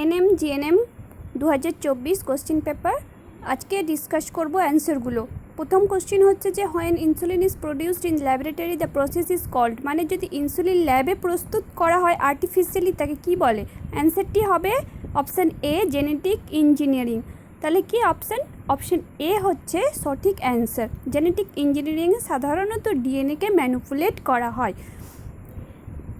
NM, GNM দু হাজার চব্বিশ কোশ্চেন পেপার আজকে ডিসকাস করব অ্যান্সারগুলো প্রথম কোশ্চেন হচ্ছে যে when insulin is produced in laboratory the process is called মানে যদি ইনসুলিন ল্যাবে প্রস্তুত করা হয় আর্টিফিশিয়ালি তাকে কি বলে? অ্যান্সারটি হবে অপশান এ জেনেটিক ইঞ্জিনিয়ারিং তাহলে কি অপশান অপশান এ হচ্ছে সঠিক অ্যান্সার জেনেটিক ইঞ্জিনিয়ারিংয়ে সাধারণত ডিএনএকে ম্যানুপুলেট করা হয়।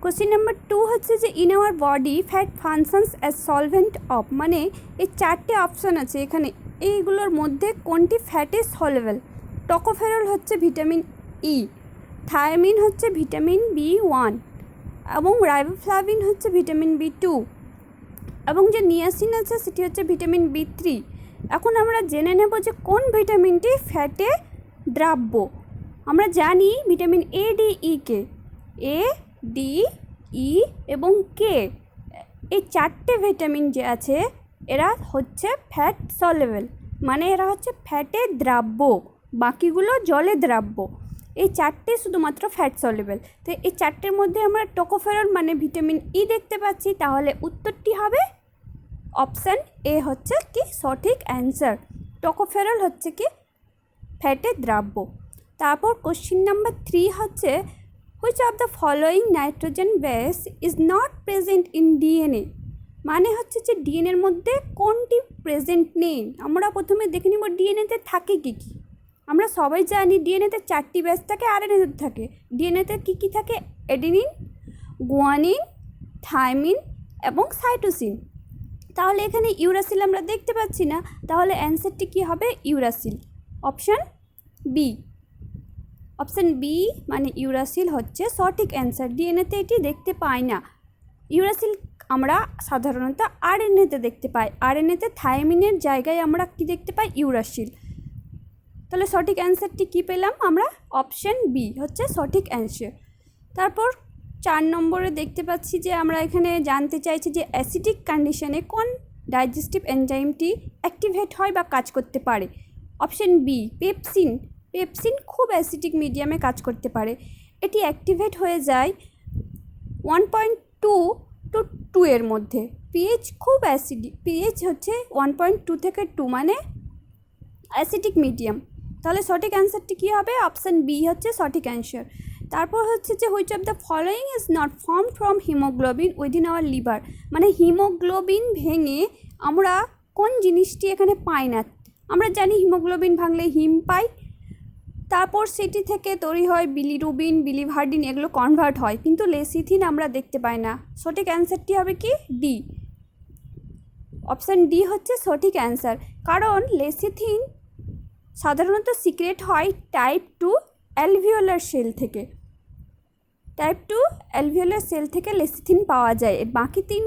কোশ্চেন নাম্বার টু হচ্ছে যে in our body fat functions as solvent of মানে এই চারটে অপশান আছে এখানে। এইগুলোর মধ্যে কোনটি ফ্যাটে সলভেল টকোফেরল হচ্ছে ভিটামিন ই থায়ামিন হচ্ছে ভিটামিন বি ওয়ান এবং রাইবোফ্লাভিন হচ্ছে ভিটামিন বি টু এবং যে নিয়াসিন আছে সেটি হচ্ছে ভিটামিন বি থ্রি এখন আমরা জেনে নেব যে কোন ভিটামিনটি ফ্যাটে দ্রাব্য। আমরা জানি vitamin A D E K. A D E এবং কে? এই চারটে ভিটামিন যে আছে, এরা হচ্ছে ফ্যাট সলেবেল মানে এরা হচ্ছে ফ্যাটে দ্রাব্য, বাকিগুলো জলে দ্রাব্য। এই চারটে শুধুমাত্র ফ্যাট সলেবেল তো এই চারটের মধ্যে আমরা টোকোফেরল মানে ভিটামিন ই দেখতে পাচ্ছি, তাহলে উত্তরটি হবে অপশান এ হচ্ছে কি সঠিক অ্যান্সার। টোকোফেরল হচ্ছে কি ফ্যাটে দ্রাব্য। তারপর কোশ্চিন নাম্বার থ্রি হচ্ছে which of the following nitrogen base is not present in DNA মানে হচ্ছে যে ডিএনএর মধ্যে কোনটি প্রেজেন্ট নেই? আমরা প্রথমে দেখে নিব ডিএনএতে থাকে কী কী। আমরা সবাই জানি ডিএনএতে চারটি ব্যাস থাকে, আর এনএতে থাকে। ডিএনএতে কী কী থাকে? এডিনিন গুয়ানিন থাইমিন এবং সাইটোসিন তাহলে এখানে ইউরাসিল আমরা দেখতে পাচ্ছি না। তাহলে অ্যান্সারটি কী হবে? Uracil option B option B মানে ইউরাসিল হচ্ছে সঠিক অ্যান্সার। ডিএনএতে এটি দেখতে পাই না। ইউরাসিল আমরা সাধারণত আরএনএতে দেখতে পাই। আরএনএতে থায়ামিনের জায়গায় আমরা কি দেখতে পাই? ইউরাসিল। তাহলে সঠিক অ্যান্সারটি কী পেলাম আমরা? অপশান বি হচ্ছে সঠিক অ্যান্সার। তারপর চার নম্বরে দেখতে পাচ্ছি যে আমরা এখানে জানতে চাইছি যে অ্যাসিডিক কন্ডিশনে কোন ডাইজেস্টিভ এনজাইমটি অ্যাক্টিভেট হয় বা কাজ করতে পারে। Option B, pepsin. পেপসিন খুব অ্যাসিডিক মিডিয়ামে কাজ করতে পারে। এটি অ্যাক্টিভেট হয়ে যায় one point two two two এর মধ্যে। পিএইচ খুব অ্যাসিডিক পিএইচ হচ্ছে ওয়ান পয়েন্ট টু থেকে টু মানে অ্যাসিডিক মিডিয়াম। তাহলে সঠিক অ্যান্সারটি কী হবে? অপশান বি হচ্ছে সঠিক অ্যান্সার। তারপর হচ্ছে যে which of the following is not form from hemoglobin within our liver. মানে হিমোগ্লোবিন ভেঙে আমরা কোন জিনিসটি এখানে পাই না। আমরা জানি হিমোগ্লোবিন ভাঙলে হিম পাই তারপর সেটি থেকে তৈরি হয় বিলিরুবিন বিলিভার্ডিন এগুলো কনভার্ট হয়। কিন্তু লেসিথিন আমরা দেখতে পাই না। সঠিক অ্যান্সারটি হবে কি? ডি অপশান ডি হচ্ছে সঠিক অ্যান্সার কারণ লেসিথিন সাধারণত সিক্রেট হয় টাইপ টু অ্যালভিওলার সেল থেকে। টাইপ টু অ্যালভিওলার সেল থেকে লেসিথিন পাওয়া যায়। বাকি তিন